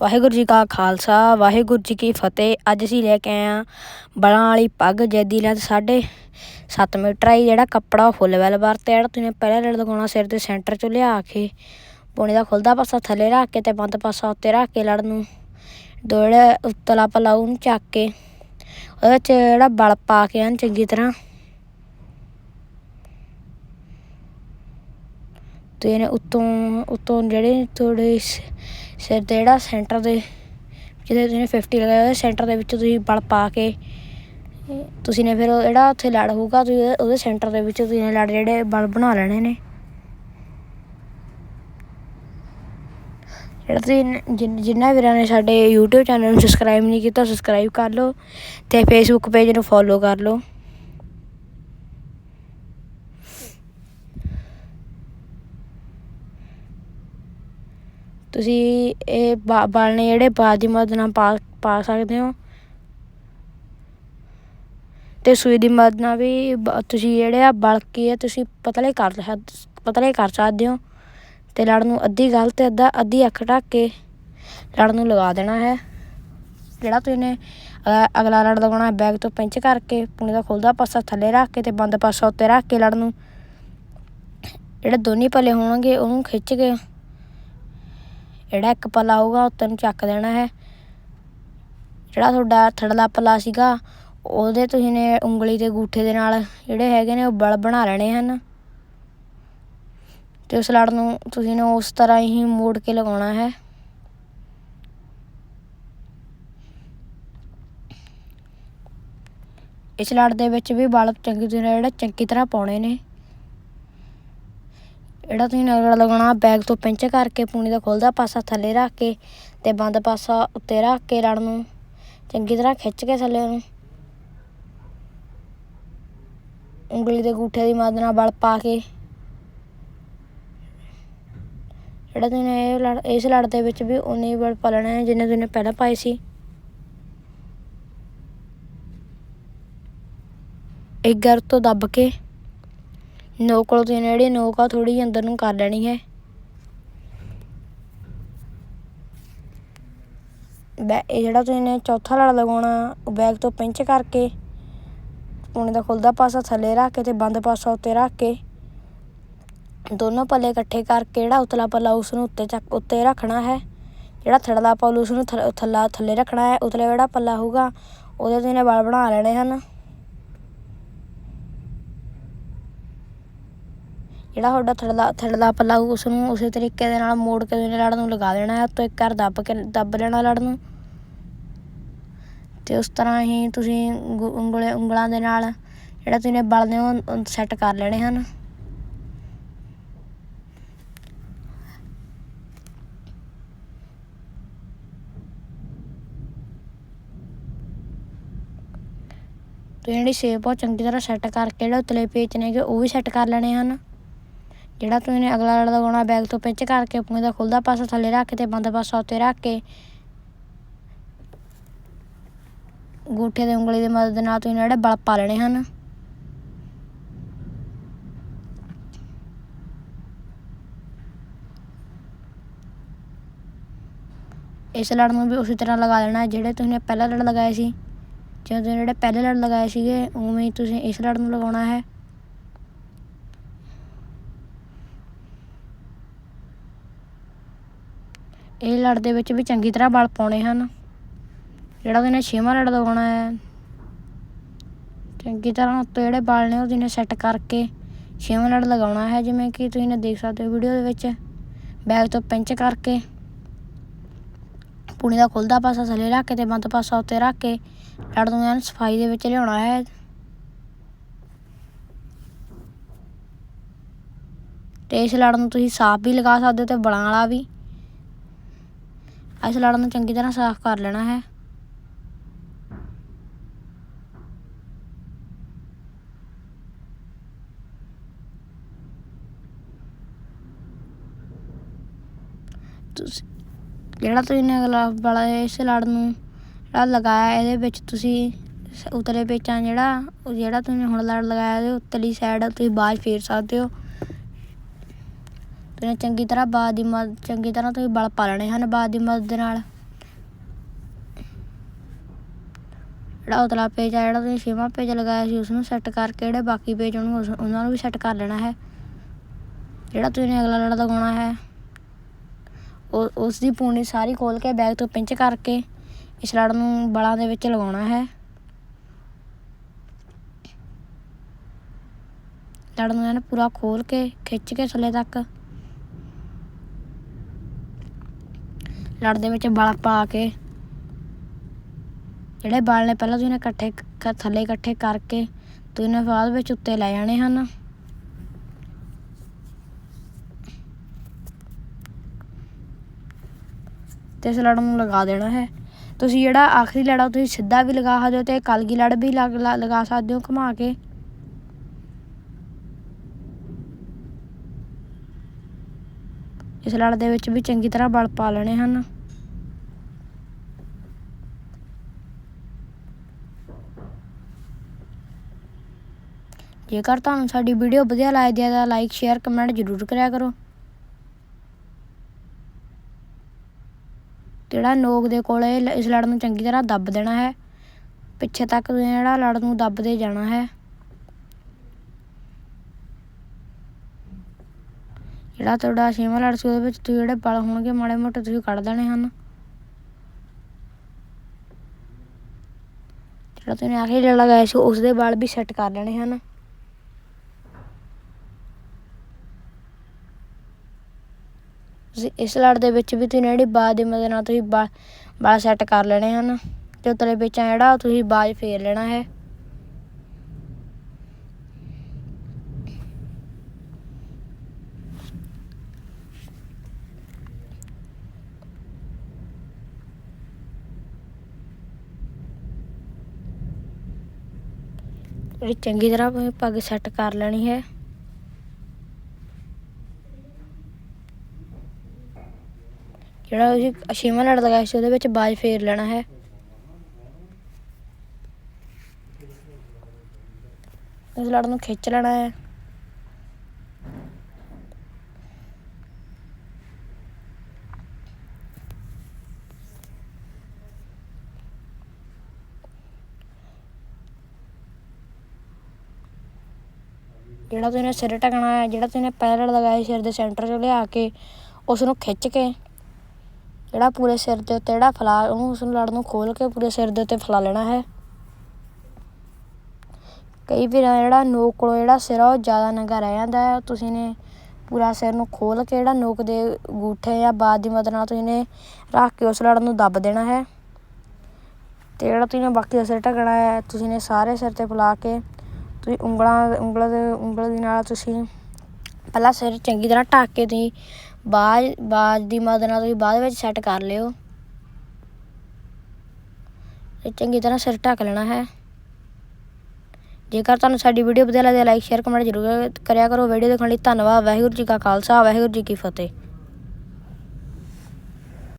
ਵਾਹਿਗੁਰੂ ਜੀ ਕਾ ਖਾਲਸਾ, ਵਾਹਿਗੁਰੂ ਜੀ ਕੀ ਫਤਿਹ। ਅੱਜ ਅਸੀਂ ਲੈ ਕੇ ਆਏ ਆ ਬਲਾਂ ਵਾਲੀ ਪੱਗ ਜੈਦੀ ਲੈਂਥ ਸਾਢੇ 7 ਮੀਟਰ ਆਈ ਜਿਹੜਾ ਕੱਪੜਾ ਫੁੱਲ ਵੈਲ ਵਰਤਿਆ ਜਿਹੜਾ ਤੁਸੀਂ ਪਹਿਲਾਂ ਲੜ ਲਗਾਉਣਾ ਸਿਰ ਦੇ ਸੈਂਟਰ ਚੋਂ ਲਿਆ ਕੇ ਪੋਣੇ ਦਾ ਖੁੱਲਦਾ ਪਾਸਾ ਥੱਲੇ ਰੱਖ ਕੇ ਤੇ ਬੰਦ ਪਾਸਾ ਉੱਤੇ ਰੱਖ ਕੇ ਲੜ ਨੂੰ। ਦੋ ਜਿਹੜੇ ਉੱਤਲਾ ਪਲਾਉ ਨੂੰ ਚੱਕ ਕੇ ਉਹਦੇ ਵਿੱਚ ਜਿਹੜਾ ਬਲ ਪਾ ਕੇ ਹਨ ਚੰਗੀ ਤਰ੍ਹਾਂ। ਤੇ ਇਹਨੇ ਉੱਤੋਂ ਉੱਤੋਂ ਜਿਹੜੇ ਥੋੜੇ ਸਿਰ ਤੇ ਜਿਹੜਾ ਸੈਂਟਰ ਦੇ ਜਿਹਦੇ ਤੁਸੀਂ 50 ਲਗਾਇਆ ਹੋਇਆ ਸੈਂਟਰ ਦੇ ਵਿੱਚ ਤੁਸੀਂ ਬਲ ਪਾ ਕੇ ਤੁਸੀਂ ਨੇ ਫਿਰ ਜਿਹੜਾ ਉੱਥੇ ਲੜ ਹੋਊਗਾ, ਤੁਸੀਂ ਉਹਦੇ- ਸੈਂਟਰ ਦੇ ਵਿੱਚ ਤੁਸੀਂ ਨੇ ਲੜ ਜਿਹੜੇ ਬਲ ਬਣਾ ਲੈਣੇ ਨੇ। ਜਿਹੜਾ ਤੁਸੀਂ ਜਿਨ- ਜਿਨ੍ਹਾਂ ਵੀਰਾਂ ਨੇ ਸਾਡੇ YouTube ਚੈਨਲ ਨੂੰ ਸਬਸਕ੍ਰਾਈਬ ਨਹੀਂ ਕੀਤਾ ਸਬਸਕ੍ਰਾਈਬ ਕਰ ਲਓ ਤੇ Facebook ਪੇਜ ਨੂੰ ਫੋਲੋ ਕਰ ਲਓ। ਤੁਸੀਂ ਇਹ ਬਲ ਨੇ ਜਿਹੜੇ ਬਾਜ ਦੀ ਮਦਦ ਨਾਲ ਪਾ ਪਾ ਸਕਦੇ ਹੋ। ਤੇ ਸੂਈ ਦੀ ਮਦਦ ਨਾਲ ਵੀ ਬ- ਤੁਸੀਂ ਜਿਹੜੇ ਆ ਬਲ ਕੀ ਹੈ ਤੁਸੀਂ ਪਤਲੇ ਕਰ ਸਕ- ਪਤਲੇ ਕਰ ਸਕਦੇ ਹੋ। ਤੇ ਲੜ ਨੂੰ ਅੱਧੀ ਗਲ ਤੇ ਅੱਧਾ, ਅੱਧੀ ਅੱਖ ਢੱਕ ਕੇ ਲੜ ਨੂੰ ਲਗਾ ਦੇਣਾ ਹੈ। ਜਿਹੜਾ ਤੁਸੀਂ ਨੇ ਅਗਲਾ ਲੜ ਲਗਾਉਣਾ ਬੈਗ ਤੋਂ ਪਿੰਚ ਕਰਕੇ ਪੂਣੇ ਦਾ ਖੁੱਲਦਾ ਪਾਸਾ ਥੱਲੇ ਰੱਖ ਕੇ ਤੇ ਬੰਦ ਪਾਸਾ ਉੱਤੇ ਰੱਖ ਕੇ ਲੜ ਨੂੰ। ਜਿਹੜੇ ਦੋਨੇ ਪੱਲੇ ਹੋਣਗੇ, ਉਹਨੂੰ ਖਿੱਚ ਕੇ ਜਿਹੜਾ ਇੱਕ ਪੱਲਾ ਹੋਊਗਾ, ਉਹ ਤੈਨੂੰ ਚੱਕ ਦੇਣਾ ਹੈ। ਜਿਹੜਾ ਤੁਹਾਡਾ ਥੜਲਾ ਪੱਲਾ ਸੀਗਾ, ਉਹਦੇ ਤੁਸੀਂ ਨੇ ਉਂਗਲੀ ਤੇ ਗੂਠੇ ਦੇ ਨਾਲ ਜਿਹੜੇ ਹੈਗੇ ਨੇ, ਉਹ ਬਲ ਬਣਾ ਲੈਣੇ ਹਨ। ਤੇ ਉਸ ਲੜ ਨੂੰ ਤੁਸੀਂ ਨੇ ਉਸ ਤਰ੍ਹਾਂ ਹੀ ਮੋੜ ਕੇ ਲਗਾਉਣਾ ਹੈ। ਇਸ ਲੜ ਦੇ ਵਿੱਚ ਵੀ ਬਲ ਚੰਗੀ ਤਰ੍ਹਾਂ, ਜਿਹੜਾ ਚੰਗੀ ਤਰ੍ਹਾਂ ਪਾਉਣੇ ਨੇ। ਜਿਹੜਾ ਤੁਸੀਂ ਨਗੜਾ ਲਗਾਉਣਾ ਬੈਗ ਤੋਂ ਪਿੰਚ ਕਰਕੇ ਪੂਣੀ ਦਾ ਖੁੱਲਦਾ ਪਾਸਾ ਥੱਲੇ ਰੱਖ ਕੇ ਤੇ ਬੰਦ ਪਾਸਾ ਉੱਤੇ ਰੱਖ ਕੇ ਲੜ ਨੂੰ, ਚੰਗੀ ਤਰ੍ਹਾਂ ਖਿੱਚ ਕੇ ਥੱਲੇ ਨੂੰ। ਉਂਗਲੀ ਦੇ ਗੂਠੇ ਦੀ ਮਦਦ ਨਾਲ ਬਲ ਪਾ ਕੇ। ਜਿਹੜਾ ਤੁਸੀਂ ਇਹ ਲੜ, ਇਸ ਲੜ ਦੇ ਵਿੱਚ ਵੀ ਉਨੇ ਹੀ ਬਲ ਪਾ ਲੈਣੇ ਜਿੰਨੇ ਤੁਸੀਂ ਪਹਿਲਾਂ ਪਾਏ ਸੀ। ਇੱਕ ਗਰ ਤੋਂ ਦੱਬ ਕੇ ਨੋਕ ਕੋਲ ਤੁਸੀਂ ਜਿਹੜੀ ਨੋਕ ਆ ਥੋੜੀ ਅੰਦਰ ਨੂੰ ਕਰ ਲੈਣੀ ਹੈ। ਬੈ, ਇਹ ਜਿਹੜਾ ਤੁਸੀਂ ਨੇ ਚੌਥਾ ਲੜ ਲਗਾਉਣਾ, ਉਹ ਬੈਗ ਤੋਂ ਪਿੰਚ ਕਰਕੇ ਪੂਣੇ ਦਾ ਖੁੱਲਦਾ ਪਾਸਾ ਥੱਲੇ ਰੱਖ ਕੇ ਤੇ ਬੰਦ ਪਾਸਾ ਉੱਤੇ ਰੱਖ ਕੇ, ਦੋਨੋਂ ਪੱਲੇ ਇਕੱਠੇ ਕਰਕੇ ਜਿਹੜਾ ਉਤਲਾ ਪੱਲਾ ਉਸ ਨੂੰ ਉੱਤੇ ਚੱਕ, ਉੱਤੇ ਰੱਖਣਾ ਹੈ। ਜਿਹੜਾ ਥੜਲਾ ਪੱਲਾ ਉਸ ਨੂੰ ਥ- ਥੱਲਾ, ਥੱਲੇ ਰੱਖਣਾ ਹੈ, ਉਤਲਾ ਜਿਹੜਾ ਪੱਲਾ ਹੋਊਗਾ, ਉਹਦੇ ਤੁਸੀਂ ਨੇ ਬਲ ਬਣਾ ਲੈਣੇ ਹਨ। ਜਿਹੜਾ ਤੁਹਾਡਾ ਥੜਲਾ ਥੜਲਾ ਪੱਲਾ ਹੋਊ ਉਸ ਨੂੰ ਉਸੇ ਤਰੀਕੇ ਦੇ ਨਾਲ ਮੋੜ ਕੇ ਤੁਸੀਂ ਲੜ ਨੂੰ ਲਗਾ ਦੇਣਾ ਹੈ ਤੋਂ ਇੱਕ ਕਰ ਦੱਬ ਕੇ ਦੱਬ ਲੈਣਾ ਲੜ ਨੂੰ। ਤੇ ਉਸ ਤਰ੍ਹਾਂ ਹੀ ਤੁਸੀਂ ਉਂਗਲੇ, ਉਂਗਲਾਂ ਦੇ ਨਾਲ ਜਿਹੜਾ ਤੁਸੀਂ ਬਲਦੇ ਹੋ ਸੈੱਟ ਕਰ ਲੈਣੇ ਹਨ। ਤੇ ਜਿਹੜੀ ਸ਼ੇਪ ਉਹ ਚੰਗੀ ਤਰ੍ਹਾਂ ਸੈੱਟ ਕਰਕੇ ਜਿਹੜੇ ਉਤਲੇ ਪੇਚ ਨੇਗੇ ਉਹ ਵੀ ਸੈੱਟ ਕਰ ਲੈਣੇ ਹਨ। ਜਿਹੜਾ ਤੁਸੀਂ ਨੇ ਅਗਲਾ ਲੜ ਲਗਾਉਣਾ ਬੈਗ ਤੋਂ ਪਿੰਚ ਕਰਕੇ ਪੂਣੇ ਦਾ ਖੁੱਲਦਾ ਪਾਸਾ ਥੱਲੇ ਰੱਖ ਕੇ ਤੇ ਬੰਦ ਪਾਸਾ ਉੱਤੇ ਰੱਖ ਕੇ। ਗੂਠੇ ਦੇ ਉਂਗਲੀ ਦੀ ਮਦਦ ਨਾਲ ਤੁਸੀਂ ਜਿਹੜੇ ਬਲ ਪਾ ਲੈਣੇ ਹਨ। ਇਸ ਲੜ ਨੂੰ ਵੀ ਉਸੇ ਤਰ੍ਹਾਂ ਲਗਾ ਲੈਣਾ ਜਿਹੜੇ ਤੁਸੀਂ ਨੇ ਪਹਿਲਾ ਲੜ ਲਗਾਏ ਸੀ। ਜਿਵੇਂ ਤੁਸੀਂ ਜਿਹੜੇ ਪਹਿਲੇ ਲੜ ਲਗਾਏ ਸੀਗੇ, ਉਵੇਂ ਹੀ ਤੁਸੀਂ ਇਸ ਲੜ ਨੂੰ ਲਗਾਉਣਾ ਹੈ। ਇਹ ਲੜ ਦੇ ਵਿੱਚ ਵੀ ਚੰਗੀ ਤਰ੍ਹਾਂ ਬਲ ਪਾਉਣੇ ਹਨ। ਜਿਹੜਾ ਉਹਨੇ ਛੇਵਾਂ ਲੜ ਲਗਾਉਣਾ ਹੈ। ਚੰਗੀ ਤਰ੍ਹਾਂ ਉੱਤੇ ਜਿਹੜੇ ਬਲ ਨੇ ਉਹ ਤੁਸੀਂ ਨੇ ਸੈੱਟ ਕਰਕੇ ਛੇਵਾਂ ਲੜ ਲਗਾਉਣਾ ਹੈ, ਜਿਵੇਂ ਕਿ ਤੁਸੀਂ ਨੇ ਦੇਖ ਸਕਦੇ ਹੋ ਵੀਡੀਓ ਦੇ ਵਿੱਚ। ਬੈਗ ਤੋਂ ਪਿੰਚ ਕਰਕੇ ਪੂਣੀ ਦਾ ਖੁੱਲਦਾ ਪਾਸਾ ਥੱਲੇ ਰੱਖ ਕੇ ਤੇ ਬੰਦ ਪਾਸਾ ਉੱਤੇ ਰੱਖ ਕੇ ਲੜ ਨੂੰ ਐਨ ਸਫ਼ਾਈ ਦੇ ਵਿੱਚ ਲਿਆਉਣਾ ਹੈ। ਤੇ ਇਸ ਲੜ ਨੂੰ ਤੁਸੀਂ ਸਾਫ਼ ਵੀ ਲਗਾ ਸਕਦੇ ਹੋ ਤੇ ਬਲਾਂ ਵਾਲਾ ਵੀ। ਇਸ ਲੜ ਨੂੰ ਚੰਗੀ ਤਰ੍ਹਾਂ ਸਾਫ਼ ਕਰ ਲੈਣਾ ਹੈ। ਤੁਸੀਂ ਜਿਹੜਾ ਤੁਸੀਂ ਅਗਲਾ ਵਾਲਾ ਇਸ ਲੜ ਨੂੰ ਜਿਹੜਾ ਲਗਾਇਆ, ਇਹਦੇ ਵਿੱਚ ਤੁਸੀਂ ਉਤਲੇ ਪੇਚਾਂ ਜਿਹੜਾ ਜਿਹੜਾ ਤੁਸੀਂ ਹੁਣ ਲੜ ਲਗਾਇਆ, ਉਹਦੇ ਉਤਲੀ ਸਾਈਡ ਤੁਸੀਂ ਬਾਜ ਫੇਰ ਸਕਦੇ ਹੋ। ਆਪਣੇ ਚੰਗੀ ਤਰ੍ਹਾਂ ਬਾਦ ਦੀ ਮਦਦ, ਚੰਗੀ ਤਰ੍ਹਾਂ ਤੁਸੀਂ ਬਲ ਪਾ ਲੈਣੇ ਹਨ ਬਾਦ ਦੀ ਮਦਦ ਦੇ ਨਾਲ। ਜਿਹੜਾ ਉਤਲਾ ਪੇਜ ਆ, ਜਿਹੜਾ ਤੁਸੀਂ ਛੇਵਾਂ ਪੇਜ ਲਗਾਇਆ ਸੀ ਉਸ ਨੂੰ ਸੈੱਟ ਕਰਕੇ ਜਿਹੜੇ ਬਾਕੀ ਪੇਜ ਉਹਨੂੰ ਉਹਨਾਂ ਨੂੰ ਵੀ ਸੈੱਟ ਕਰ ਲੈਣਾ ਹੈ। ਜਿਹੜਾ ਤੁਸੀਂ ਅਗਲਾ ਲੜਾ ਲਗਾਉਣਾ ਹੈ ਉਸ ਦੀ ਪੂਣੀ ਸਾਰੀ ਖੋਲ ਕੇ ਬੈਗ ਤੋਂ ਪਿੰਚ ਕਰਕੇ ਇਸ ਲੜ ਨੂੰ ਬਲਾਂ ਦੇ ਵਿੱਚ ਲਗਾਉਣਾ ਹੈ। ਲੜ ਨੂੰ ਇਹਨਾਂ ਪੂਰਾ ਖੋਲ ਕੇ ਖਿੱਚ ਕੇ ਥੱਲੇ ਤੱਕ ਲੜ ਦੇ ਵਿੱਚ ਬਲ ਪਾ ਕੇ। ਜਿਹੜੇ ਬਲ ਨੇ ਪਹਿਲਾਂ ਤੁਸੀਂ ਨੇ ਇਕੱਠੇ ਥੱਲੇ ਇਕੱਠੇ ਕਰਕੇ ਤੁਸੀਂ ਨੇ ਬਾਅਦ ਵਿੱਚ ਉੱਤੇ ਲੈ ਜਾਣੇ ਹਨ। ਤੇ ਇਸ ਲੜ ਨੂੰ ਲਗਾ ਦੇਣਾ ਹੈ। ਤੁਸੀਂ ਜਿਹੜਾ ਆਖਰੀ ਲੜਾ ਤੁਸੀਂ ਸਿੱਧਾ ਵੀ ਲਗਾ ਸਕਦੇ ਹੋ ਤੇ ਕਲਗੀ ਲੜ ਵੀ ਲਗ- ਲਗਾ ਸਕਦੇ ਹੋ ਘੁਮਾ ਕੇ। ਇਸ ਲੜ ਦੇ ਵਿੱਚ ਵੀ ਚੰਗੀ ਤਰ੍ਹਾਂ ਬਲ ਪਾ ਲੈਣੇ ਹਨ। ਜੇਕਰ ਤੁਹਾਨੂੰ ਸਾਡੀ ਵੀਡੀਓ ਵਧੀਆ ਲੱਗਦੀ ਹੈ ਤਾਂ ਲਾਈਕ, ਸ਼ੇਅਰ, ਕਮੈਂਟ ਜ਼ਰੂਰ ਕਰਿਆ ਕਰੋ। ਜਿਹੜਾ ਨੋਕ ਦੇ ਕੋਲੇ ਲ- ਇਸ ਲੜ ਨੂੰ ਚੰਗੀ ਤਰ੍ਹਾਂ ਦੱਬ ਦੇਣਾ ਹੈ, ਪਿੱਛੇ ਤੱਕ ਜਿਹੜਾ ਲੜ ਨੂੰ ਦੱਬਦੇ ਜਾਣਾ ਹੈ। ਜਿਹੜਾ ਤੁਹਾਡਾ ਛੇਵਾਂ ਲੜ ਸੀ, ਉਹਦੇ ਵਿੱਚ ਤੁਸੀਂ ਜਿਹੜੇ ਬਲ ਹੋਣਗੇ ਮਾੜੇ ਮੋਟੇ ਤੁਸੀਂ ਕੱਢ ਦੇਣੇ ਹਨ। ਜਿਹੜਾ ਤੁਸੀਂ ਆਖਰੀ ਲੜ ਲਗਾਇਆ ਸੀ ਉਸ ਦੇ ਬਲ ਵੀ ਸੈੱਟ ਕਰ ਲੈਣੇ ਹਨ। ਤੁਸੀਂ ਇਸ ਲੜ ਦੇ ਵਿੱਚ ਵੀ ਤੁਸੀਂ ਜਿਹੜੀ ਬਾਜ ਦੀ ਮਦਦ ਨਾਲ ਤੁਸੀਂ ਬਲ ਬਲ ਸੈੱਟ ਕਰ ਲੈਣੇ ਹਨ। ਤੇ ਉਤਲੇ ਵਿੱਚ ਜਿਹੜਾ ਤੁਸੀਂ ਬਾਜ ਫੇਰ ਲੈਣਾ ਹੈ। ਜਿਹੜੀ ਚੰਗੀ ਤਰ੍ਹਾਂ ਪੱਗ ਸੈੱਟ ਕਰ ਲੈਣੀ ਹੈ। ਜਿਹੜਾ ਤੁਸੀਂ ਛੇਵਾਂ ਲੜ ਲਗਾਇਆ ਸੀ ਉਹਦੇ ਵਿੱਚ ਬਾਜ ਫੇਰ ਲੈਣਾ ਹੈ। ਉਸ ਲੜ ਨੂੰ ਖਿੱਚ ਲੈਣਾ ਹੈ। ਜਿਹੜਾ ਤੁਸੀਂ ਸਿਰ ਢਕਣਾ ਹੈ, ਜਿਹੜਾ ਤੁਸੀਂ ਨੇ ਲਗਾਏ ਸਿਰ ਦੇ ਸੈਂਟਰ 'ਚ ਲਿਆ ਕੇ ਉਸ ਨੂੰ ਖਿੱਚ ਕੇ, ਜਿਹੜਾ ਪੂਰੇ ਸਿਰ ਦੇ ਉੱਤੇ ਜਿਹੜਾ ਫਲਾ, ਉਹਨੂੰ ਉਸ ਨੂੰ ਲੜ ਨੂੰ ਖੋਲ ਕੇ ਪੂਰੇ ਸਿਰ ਦੇ ਉੱਤੇ ਫਲਾ ਲੈਣਾ ਹੈ। ਕਈ ਵਾਰ ਜਿਹੜਾ ਨੋਕ ਕੋਲੋਂ ਜਿਹੜਾ ਸਿਰ ਆ, ਉਹ ਜ਼ਿਆਦਾ ਨੰਗਾ ਰਹਿ ਜਾਂਦਾ ਹੈ। ਤੁਸੀਂ ਨੇ ਪੂਰਾ ਸਿਰ ਨੂੰ ਖੋਲ ਕੇ ਜਿਹੜਾ ਨੋਕ ਦੇ ਅੰਗੂਠੇ ਜਾਂ ਬਾਦ ਦੀ ਮਦਦ ਨਾਲ ਤੁਸੀਂ ਨੇ ਰੱਖ ਕੇ ਉਸ ਲੜ ਨੂੰ ਦੱਬ ਦੇਣਾ ਹੈ। ਤੇ ਜਿਹੜਾ ਤੁਸੀਂ ਬਾਕੀ ਦਾ ਸਿਰ ਢਕਣਾ ਹੈ, ਤੁਸੀਂ ਨੇ ਸਾਰੇ ਸਿਰ ਤੇ ਫੈਲਾ ਕੇ ਤੁਸੀਂ ਉਂਗਲਾਂ ਉਂਗਲਾਂ ਦੇ, ਉਂਗਲ ਦੇ ਨਾਲ ਤੁਸੀਂ ਪਹਿਲਾਂ ਸਿਰ ਚੰਗੀ ਤਰ੍ਹਾਂ ਢੱਕ ਕੇ ਤੁਸੀਂ ਬਾਜ ਬਾਜ ਦੀ ਮਦਦ ਨਾਲ ਤੁਸੀਂ ਬਾਅਦ ਵਿੱਚ ਸੈੱਟ ਕਰ ਲਿਓ। ਤੇ ਚੰਗੀ ਤਰ੍ਹਾਂ ਸਿਰ ਢੱਕ ਲੈਣਾ ਹੈ। ਜੇਕਰ ਤੁਹਾਨੂੰ ਸਾਡੀ ਵੀਡੀਓ ਵਧੀਆ ਲੱਗਦੀ ਹੈ ਲਾਈਕ ਸ਼ੇਅਰ ਕਮੈਂਟ ਜ਼ਰੂਰ ਕਰਿਆ ਕਰੋ। ਵੀਡੀਓ ਦੇਖਣ ਲਈ ਧੰਨਵਾਦ। ਵਾਹਿਗੁਰੂ ਜੀ ਕਾ ਖਾਲਸਾ, ਵਾਹਿਗੁਰੂ ਜੀ ਕੀ ਫਤਿਹ।